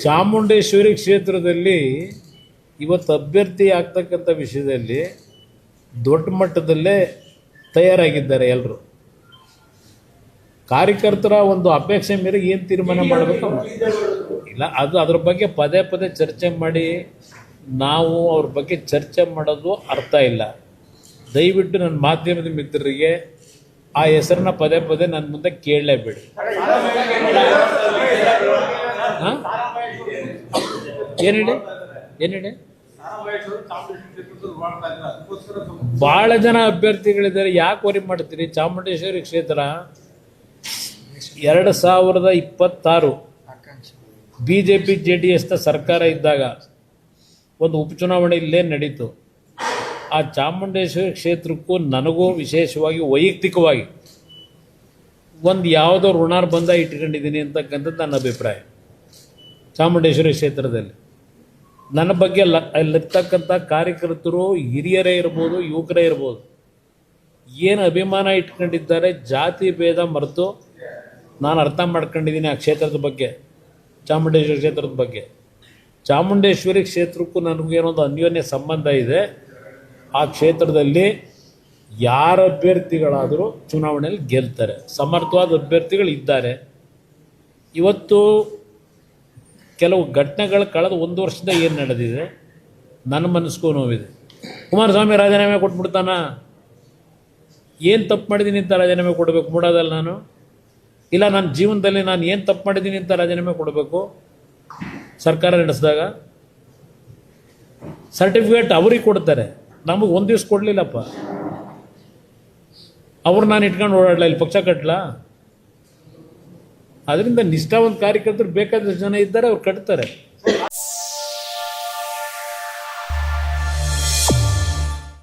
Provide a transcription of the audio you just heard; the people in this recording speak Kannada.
ಚಾಮುಂಡೇಶ್ವರಿ ಕ್ಷೇತ್ರದಲ್ಲಿ ಇವತ್ತು ಅಭ್ಯರ್ಥಿ ಆಗ್ತಕ್ಕಂಥ ವಿಷಯದಲ್ಲಿ ದೊಡ್ಡ ಮಟ್ಟದಲ್ಲೇ ತಯಾರಾಗಿದ್ದಾರೆ ಎಲ್ಲರೂ ಕಾರ್ಯಕರ್ತರ ಒಂದು ಅಪೇಕ್ಷೆ ಮೇರೆಗೆ ಏನು ತೀರ್ಮಾನ ಮಾಡಬೇಕು? ಇಲ್ಲ ಅದು ಅದ್ರ ಬಗ್ಗೆ ಪದೇ ಪದೇ ಚರ್ಚೆ ಮಾಡಿ ನಾವು ಅವ್ರ ಬಗ್ಗೆ ಚರ್ಚೆ ಮಾಡೋದು ಅರ್ಥ ಇಲ್ಲ. ದಯವಿಟ್ಟು ನನ್ನ ಮಾಧ್ಯಮದ ಮಿತ್ರರಿಗೆ ಆ ಹೆಸರನ್ನ ಪದೇ ಪದೇ ನನ್ನ ಮುಂದೆ ಕೇಳಲೇಬೇಡಿ. ಹಾಂ? ಏನು ಹೇಳಿ ಏನು ಹೇಳಿ ಭಾಳ ಜನ ಅಭ್ಯರ್ಥಿಗಳಿದ್ದಾರೆ. ಯಾಕೆ ವರಿ ಮಾಡ್ತೀರಿ? ಚಾಮುಂಡೇಶ್ವರಿ ಕ್ಷೇತ್ರ ಎರಡು ಸಾವಿರದ ಇಪ್ಪತ್ತಾರು B J P J D ಎಸ್ನ ಸರ್ಕಾರ ಇದ್ದಾಗ ಒಂದು ಉಪಚುನಾವಣೆ ಇಲ್ಲೇ ನಡೀತು. ಆ ಚಾಮುಂಡೇಶ್ವರಿ ಕ್ಷೇತ್ರಕ್ಕೂ ನನಗೂ ವಿಶೇಷವಾಗಿ ವೈಯಕ್ತಿಕವಾಗಿ ಒಂದು ಯಾವುದೋ ಋಣಾರ್ ಬಂದ ಇಟ್ಕೊಂಡಿದ್ದೀನಿ ಅಂತಕ್ಕಂಥದ್ದು ನನ್ನ ಅಭಿಪ್ರಾಯ. ಚಾಮುಂಡೇಶ್ವರಿ ಕ್ಷೇತ್ರದಲ್ಲಿ. ನನ್ನ ಬಗ್ಗೆ ಲ ಅಲ್ಲಿರ್ತಕ್ಕಂಥ ಕಾರ್ಯಕರ್ತರು ಹಿರಿಯರೇ ಇರ್ಬೋದು, ಯುವಕರೇ ಇರ್ಬೋದು. ಏನು ಅಭಿಮಾನ ಇಟ್ಕೊಂಡಿದ್ದಾರೆ, ಜಾತಿ ಭೇದ ಮರೆತು ನಾನು ಅರ್ಥ ಮಾಡ್ಕೊಂಡಿದ್ದೀನಿ ಆ ಕ್ಷೇತ್ರದ ಬಗ್ಗೆ, ಚಾಮುಂಡೇಶ್ವರಿ ಕ್ಷೇತ್ರದ ಬಗ್ಗೆ. ಚಾಮುಂಡೇಶ್ವರಿ ಕ್ಷೇತ್ರಕ್ಕೂ ನನಗೇನೊಂದು ಅನ್ಯೋನ್ಯ ಸಂಬಂಧ ಇದೆ. ಆ ಕ್ಷೇತ್ರದಲ್ಲಿ ಯಾರ ಅಭ್ಯರ್ಥಿಗಳಾದರೂ ಚುನಾವಣೆಯಲ್ಲಿ ಗೆಲ್ತಾರೆ. ಸಮರ್ಥವಾದ ಅಭ್ಯರ್ಥಿಗಳು ಇದ್ದಾರೆ ಇವತ್ತು ಕೆಲವು ಘಟನೆಗಳು ಕಳೆದ ಒಂದು ವರ್ಷದ ಏನು ನಡೆದಿದೆ? ನನ್ನ ಮನಸ್ಗೂ ನೋವಿದೆ ಕುಮಾರಸ್ವಾಮಿ ರಾಜೀನಾಮೆ ಕೊಟ್ಬಿಡ್ತಾನ? ಏನು ತಪ್ಪು ಮಾಡಿದ್ದೀನಿ ಅಂತ ರಾಜೀನಾಮೆ ಕೊಡಬೇಕು? ಮೂಡೋದಲ್ಲ ನಾನು. ಇಲ್ಲ, ನನ್ನ ಜೀವನದಲ್ಲಿ ನಾನು ಏನು ತಪ್ಪು ಮಾಡಿದ್ದೀನಿ ಅಂತ ರಾಜೀನಾಮೆ ಕೊಡಬೇಕು? ಸರ್ಕಾರ ನಡೆಸಿದಾಗ? ಸರ್ಟಿಫಿಕೇಟ್ ಅವ್ರಿಗೆ ಕೊಡ್ತಾರೆ. ನಮಗೆ ಒಂದು ದಿವ್ಸ ಕೊಡಲಿಲ್ಲಪ್ಪ. ಅವ್ರು ನಾನು ಇಟ್ಕೊಂಡು ಓಡಾಡಲ? ಇಲ್ಲಿ ಪಕ್ಷ ಕಟ್ಟಲಾ ಅದರಿಂದ ನಿಷ್ಠಾವಂತ ಕಾರ್ಯಕರ್ತರು ಬೇಕಾದಷ್ಟು ಜನ ಇದ್ದಾರೆ ಅವ್ರು ಕಟ್ತಾರೆ.